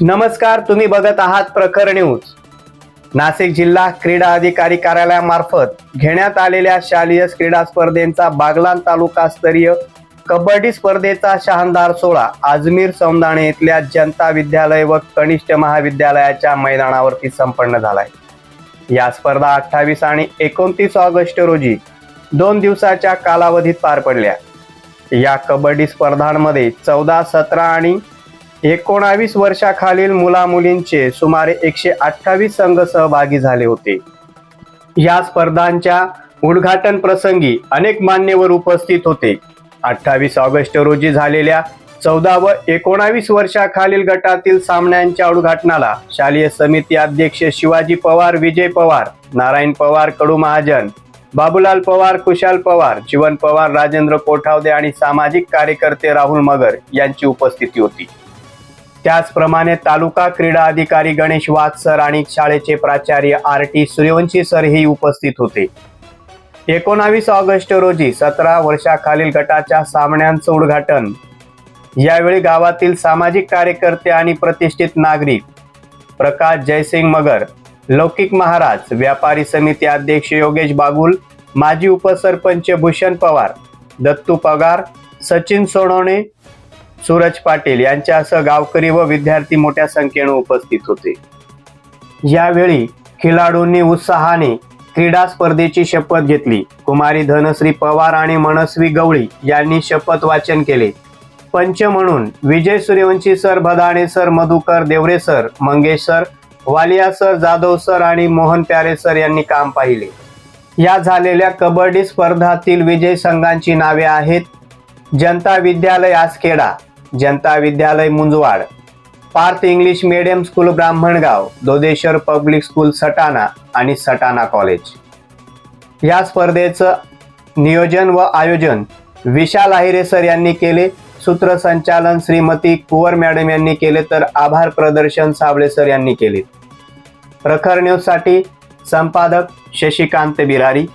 नमस्कार तुम्ही बघत आहात प्रखर न्यूज. नाशिक जिल्हा क्रीडा अधिकारी कार्यालयामार्फत घेण्यात आलेल्या शालेय क्रीडा स्पर्धेचा बागलान तालुका स्तरीय कबड्डी स्पर्धेचा शानदार सोहळा आजमीर सौंदाणे इथल्या जनता विद्यालय व कनिष्ठ महाविद्यालयाच्या मैदानावरती संपन्न झालाय. या स्पर्धा अठ्ठावीस आणि एकोणतीस ऑगस्ट रोजी दोन दिवसाच्या कालावधीत पार पडल्या. या कबड्डी स्पर्धांमध्ये चौदा सतरा आणि एकोणावीस वर्षाखालील मुला मुलींचे सुमारे एकशे अठ्ठावीस संघ सहभागी झाले होते. या स्पर्धांच्या उद्घाटन प्रसंगी अनेक मान्यवर उपस्थित होते. अठ्ठावीस ऑगस्ट रोजी झालेल्या चौदा व एकोणावीस वर्षाखालील गटातील सामन्यांच्या उद्घाटनाला शालेय समिती अध्यक्ष शिवाजी पवार विजय पवार नारायण पवार कडू महाजन बाबूलाल पवार कुशाल पवार जीवन पवार राजेंद्र कोठावदे आणि सामाजिक कार्यकर्ते राहुल मगर यांची उपस्थिती होती. त्याचप्रमाणे तालुका क्रीडा अधिकारी गणेश वाघ सर आणि शाळेचे प्राचार्य आर टी सूर्यवंशी सर ही उपस्थित होते. एकोणावीस ऑगस्ट रोजी सतरा वर्षाखालील गटाच्या सामन्यांचं उद्घाटन. यावेळी गावातील सामाजिक कार्यकर्ते आणि प्रतिष्ठित नागरिक प्रकाश जयसिंग मगर लौकिक महाराज व्यापारी समिती अध्यक्ष योगेश बागुल माजी उपसरपंच भूषण पवार दत्तू पगार सचिन सोनवणे सूरज पाटील यांच्यासह गावकरी व विद्यार्थी मोठ्या संख्येने उपस्थित होते. यावेळी खेळाडूंनी उत्साहाने क्रीडा स्पर्धेची शपथ घेतली. कुमारी धनश्री पवार आणि मनस्वी गवळी यांनी शपथ वाचन केले. पंच म्हणून Vijay Suryavanshi sir Bhadane sir Madhukar Deore sir Mangesh sir Walia sir Jadhav sir आणि मोहन प्यारे सर यांनी काम पाहिले. या झालेल्या कबड्डी स्पर्धातील विजय संघांची नावे आहेत. जनता विद्यालय आसखेडा जनता विद्यालय Munjwad Parth English medium school Brahmangaon Dodeshwar public school Satana आणि सटाणा कॉलेज. या स्पर्धेचं नियोजन व आयोजन विशाल आहिरे सर यांनी केले सूत्रसंचालन श्रीमती कुवर मॅडम यांनी केले तर आभार प्रदर्शन साबळे सर यांनी केले. प्रखर न्यूजसाठी संपादक शशिकांत बिरारी.